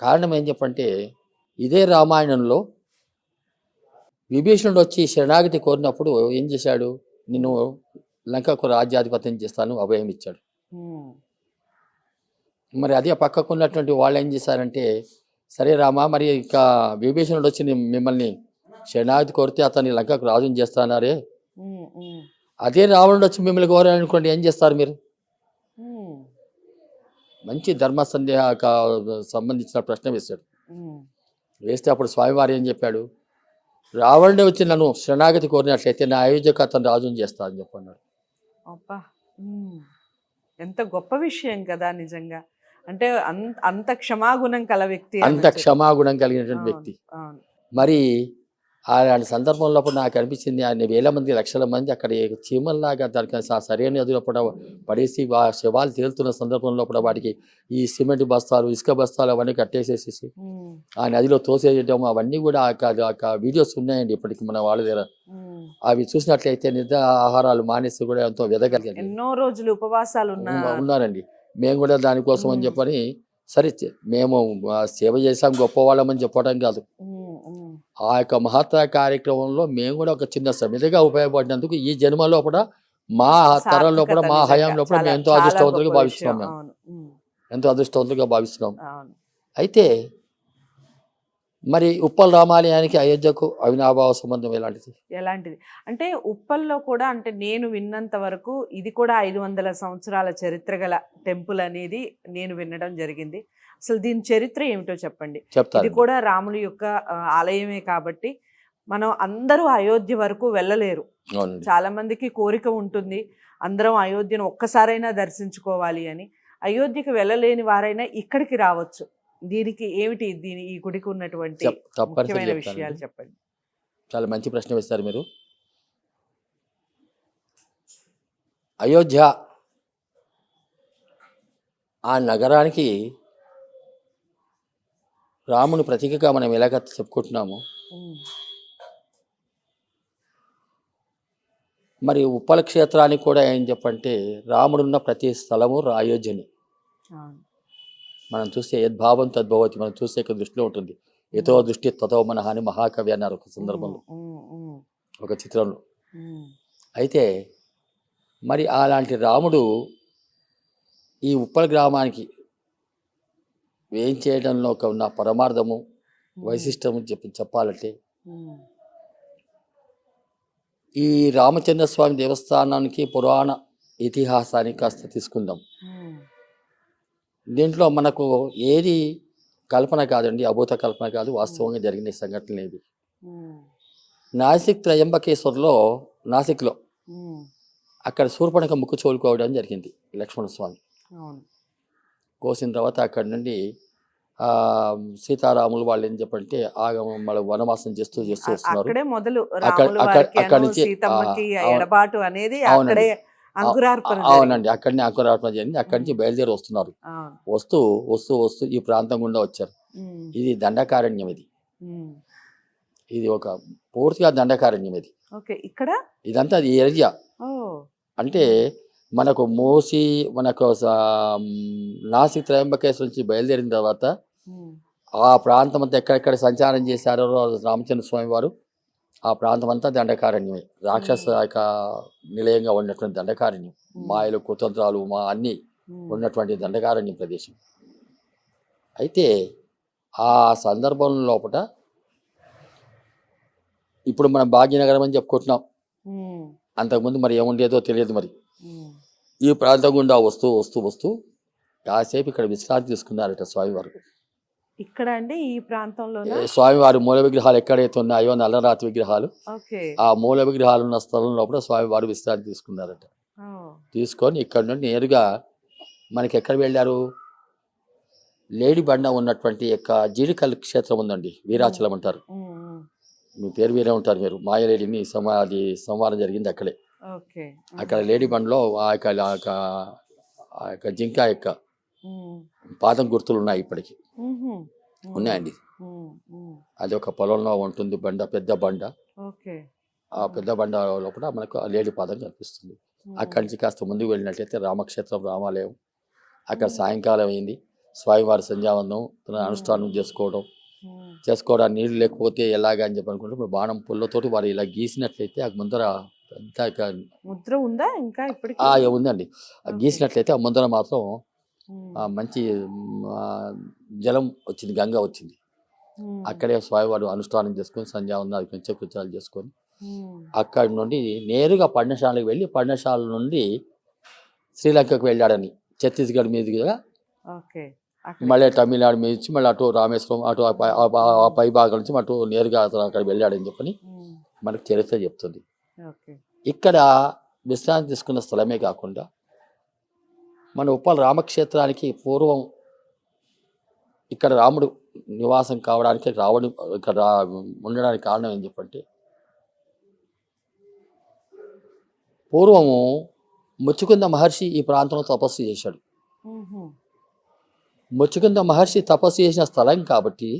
కారణం ఏం చెప్పంటే ఇదే రామాయణంలో విభీషణుడు వచ్చి శరణాగతి కోరినప్పుడు ఏం చేశాడు? నిన్ను లంకకు రాజ్యాధిపత్యం చేస్తాను అభయం ఇచ్చాడు. మరి అదే పక్కకు ఉన్నటువంటి వాళ్ళు ఏం చేశారంటే సరే రామా మరి ఇక విభీషణుడు వచ్చి మిమ్మల్ని శరణాగతి కోరితే అతన్ని లంకకు రాజుని చేస్తానారే. అదే రావణుడు వచ్చి మిమ్మల్ని కోరాలనుకోండి ఏం చేస్తారు మీరు? మంచి ధర్మ సందేహ సంబంధించిన ప్రశ్న వేశాడు వేస్తే అప్పుడు స్వామివారు ఏం చెప్పాడు రావణుడు వచ్చి నన్ను శరణాగతి కోరినట్లయితే నా అయోధ్యకు అతను రాజుని చేస్తా అని చెప్పన్నాడు. ఎంత గొప్ప విషయం కదా నిజంగా అంటే అంత క్షమాగుణం కల వ్యక్తి అంత. క్షమాగుణం కలిగినటువంటి వ్యక్తి. మరి అలాంటి సందర్భంలో నాకు అనిపించింది ఆయన వేల మంది లక్షల మంది అక్కడ చీమల్లాగా దానికి సరైన కూడా పడేసి ఆ శవాలు తేలుతున్న సందర్భంలో కూడా వాటికి ఈ సిమెంట్ బస్తాలు ఇసుక బస్తాలు అవన్నీ కట్టేసేసేసి ఆ నదిలో తోసేయడం అవన్నీ కూడా వీడియోస్ ఉన్నాయండి ఇప్పటికి మన వాళ్ళ దగ్గర. అవి చూసినట్లయితే నిద్ర ఆహారాలు మానేసి కూడా ఎంతో వెదగలిగారు ఎన్నో రోజులు ఉపవాసాలు ఉన్న ఉన్నారండి. మేము కూడా దానికోసం అని. చెప్పని సరే మేము సేవ చేసాం గొప్పవాళ్ళమని చెప్పడం కాదు. ఆ యొక్క మహత్తర కార్యక్రమంలో మేము కూడా ఒక చిన్న సమితిగా ఉపయోగపడినందుకు ఈ జన్మలో కూడా మా తరంలో కూడా మా హయాంలో కూడా. మేము ఎంతో అదృష్టవంతులుగా భావిస్తున్నాం. మేము. ఎంతో అదృష్టవంతులుగా భావిస్తున్నాం. అయితే మరి ఉప్పల్ రామాలయానికి అయోధ్యకు అవినాభావ సంబంధం ఎలాంటిది? ఎలాంటిది? అంటే ఉప్పల్లో కూడా అంటే నేను విన్నంత వరకు ఇది కూడా ఐదు వందల సంవత్సరాల చరిత్ర గల టెంపుల్ అనేది నేను వినడం జరిగింది. అసలు దీని చరిత్ర ఏమిటో చెప్పండి. ఇది కూడా రాముడి యొక్క ఆలయమే కాబట్టి మనం అందరూ అయోధ్య వరకు వెళ్ళలేరు. చాలా మందికి కోరిక ఉంటుంది అందరం అయోధ్యను ఒక్కసారైనా దర్శించుకోవాలి అని. అయోధ్యకి వెళ్ళలేని వారైనా ఇక్కడికి రావచ్చు. దీనికి ఏమిటి దీని ఈ గుడికి ఉన్నటువంటి ముఖ్యమైన. విషయాలు చెప్పండి. చాలా మంచి ప్రశ్న వేస్తారు మీరు. అయోధ్య ఆ నగరానికి రాముని ప్రతీకగా మనం ఎలాగ చెప్పుకుంటున్నాము. మరి ఉప్పల క్షేత్రానికి కూడా ఏం చెప్పంటే రాముడున్న ప్రతి స్థలము రా- అయోధ్యని అవును. మనం చూస్తే యద్భావం తద్భవతి మనం చూస్తే ఇక్కడ దృష్టిలో ఉంటుంది. ఎతో దృష్టి తతో మన హాని మహాకవి అన్నారు ఒక సందర్భంలో. ఒక చిత్రంలో. అయితే మరి అలాంటి రాముడు ఈ ఉప్పల గ్రామానికి ఏం చేయడంలో ఒక ఉన్న పరమార్థము వైశిష్టము చెప్పి చెప్పాలంటే ఈ రామచంద్ర స్వామి దేవస్థానానికి పురాణ ఇతిహాసాన్ని కాస్త తీసుకుందాం. దీంట్లో మనకు ఏది కల్పన కాదండి అభూత కల్పన కాదు వాస్తవంగా జరిగిన ఏవి? ఉమ్, నాసిక్ త్రయంబకేశ్వర్లో నాసిక్లో అక్కడ శూర్పణక ముక్కు చోలుకోవడం జరిగింది లక్ష్మణ స్వామి కోసిన తర్వాత అక్కడి నుండి ఆ, సీతారాములు వాళ్ళు ఏం చెప్పంటే ఆగమ మళ్ళీ వనవాసం చేస్తూ చేస్తూ వస్తున్నారు. అక్కడే మొదలు నుంచి. ఎడబాటు అనేది అవునండి. అక్కడే అక్కడిని అంకురార్పణ జరిగింది. అక్కడి నుంచి బయలుదేరి వస్తున్నారు. వస్తూ వస్తూ వస్తూ ఈ ప్రాంతం గుండా వచ్చారు. ఇది దండకారణ్యం ఇది. ఇది ఒక పూర్తిగా దండకారణ్యం ఇది. ఇక్కడ? ఇదంతా ఏరియా. అంటే మనకు మోసి మనకు నాసిక్ త్రయంబకేశ్వరం నుంచి బయలుదేరిన తర్వాత ఆ ప్రాంతం అంతా ఎక్కడెక్కడ సంచారం చేశారో రామచంద్ర స్వామి వారు ఆ ప్రాంతం అంతా దండకారణ్యమే. రాక్షస యొక్క నిలయంగా ఉన్నటువంటి దండకారణ్యం. మాయలు కుతంత్రాలు మా అన్నీ ఉన్నటువంటి దండకారణ్యం ప్రదేశం. అయితే ఆ సందర్భం లోపల ఇప్పుడు మనం భాగ్యనగరం అని చెప్పుకుంటున్నాం. అంతకుముందు మరి ఏముండేదో తెలియదు మరి. ఈ ప్రాంతం గుండా వస్తూ వస్తూ వస్తూ కాసేపు ఇక్కడ విశ్రాంతి తీసుకున్నారట స్వామివారు. ఇక్కడ అండి ఈ ప్రాంతంలో స్వామివారి మూల విగ్రహాలు ఎక్కడైతే ఉన్నాయో నల్లరాతి విగ్రహాలు ఆ మూల విగ్రహాలు ఉన్న స్థలం లోపల స్వామివారు విశ్రాంతి తీసుకున్నారట. తీసుకొని ఇక్కడ నుండి నేరుగా మనకి ఎక్కడ వెళ్ళారు? లేడి బండ ఉన్నటువంటి యొక్క జీడికల్ క్షేత్రం ఉందండి వీరాచలం అంటారు. మీ పేరు వేరే ఉంటారు మీరు. మాయలేడిని సమా అది సంవారం జరిగింది అక్కడే. అక్కడ లేడి బండలో ఆ యొక్క ఆ యొక్క జింక యొక్క పాదం గుర్తులు ఉన్నాయి ఇప్పటికి. ఉన్నాయండి. అది ఒక పొలంలో ఉంటుంది బండ పెద్ద బండ. ఆ పెద్ద బండ లోపల మనకు ఆ లేడి పాదం కనిపిస్తుంది. అక్కడి నుంచి కాస్త ముందుకు వెళ్ళినట్లయితే రామక్షేత్రం రామాలయం అక్కడ. సాయంకాలం అయింది. స్వామివారి సంధ్యావందనం తన అనుష్ఠానం చేసుకోవడం. చేసుకోవడానికి నీళ్ళు లేకపోతే ఎలాగా అని చెప్పి అనుకుంటే ఇప్పుడు బాణం పుల్లతోటి వారు ఇలా గీసినట్లయితే ఆ ముందర పెద్ద ముద్ర ఉందా ఇంకా ఇప్పటికి? ఆ, ఉందండి. గీసినట్లయితే ఆ ముందర మాత్రం మంచి జలం వచ్చింది గంగ వచ్చింది. అక్కడే స్వామివారు అనుష్ఠానం చేసుకొని సంధ్యావందనాలు నిత్యకృత్యాలు చేసుకొని. అక్కడి నుండి నేరుగా పర్ణశాలకు వెళ్ళి పర్ణశాల నుండి శ్రీలంకకు వెళ్ళాడని ఛత్తీస్గఢ్ మీదుగా మళ్ళీ తమిళనాడు మీద నుంచి మళ్ళీ అటు రామేశ్వరం అటు ఆ పై- భాగం నుంచి అటు నేరుగా అతను అక్కడ వెళ్ళాడని చెప్పని. మనకు చరిత్ర చెప్తుంది. ఇక్కడ విశ్రాంతి తీసుకున్న స్థలమే కాకుండా మన ఉప్పల రామక్షేత్రానికి పూర్వం ఇక్కడ రాముడు నివాసం కావడానికి రావడం ఇక్కడ రా- ఉండడానికి కారణం ఏం చెప్పంటే పూర్వము ముచ్చుకుంద మహర్షి ఈ ప్రాంతంలో తపస్సు చేశాడు. ముచ్చుకుంద మహర్షి తపస్సు చేసిన స్థలం కాబట్టి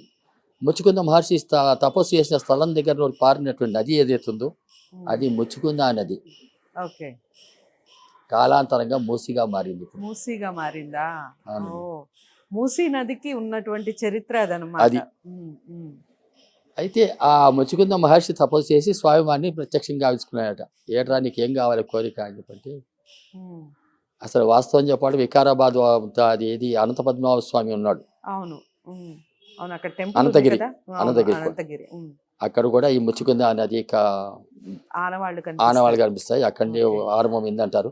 ముచ్చుకుంద మహర్షి తపస్సు చేసిన స్థలం దగ్గర పారినటువంటి నది ఏదైతుందో. అది ముచ్చుకుంద నది ఓకే. కాలాంతరంగా మూసిగా మారింది మూసీగా మారిందా? మూసీ నదికి ఉన్నటువంటి చరిత్ర అదనమాట అది. అయితే ఆ ముచ్చుకుంద మహర్షి తపస్సు చేసి స్వామివారిని ప్రత్యక్షంగా ఆవించుకున్నాడట ఏట్రా నీకేం కావాలి కోరిక అని చెప్పంటే. అసలు వాస్తవం చెప్పాడు వికారాబాద్ అది ఏది అనంత పద్మనాభ స్వామి ఉన్నాడు. అవును. అవును అక్కడ అనంతగిరి. అనంతగిరి. అక్కడ కూడా ఈ ముచ్చుకుంద నది క- ఆనవాళ్ళు ఆనవాళ్ళు కనిపిస్తాయి. అక్కడి ఓకే. ఆరంభం ఏందంటారు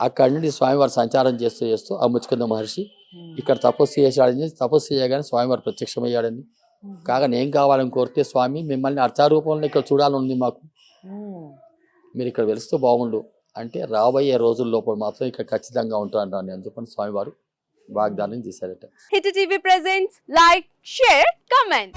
అక్కడి నుండి స్వామివారు సంచారం చేస్తూ చేస్తూ ఆ ముచ్చుకుంద మహర్షి. ఇక్కడ తపస్సు చేశాడని తపస్సు చేయగానే స్వామివారు ప్రత్యక్షమయ్యాడని. కాగా నేను కావాలని కోరితే స్వామి మిమ్మల్ని అర్థారూపంలో ఇక్కడ చూడాలని మాకు. మీరు ఇక్కడ వెలుస్తూ బాగుండు అంటే రాబోయే రోజుల లోపల మాత్రం ఇక్కడ ఖచ్చితంగా ఉంటాను అని చెప్పని స్వామివారు వాగ్దానం చేశారట hit TV presents like share comment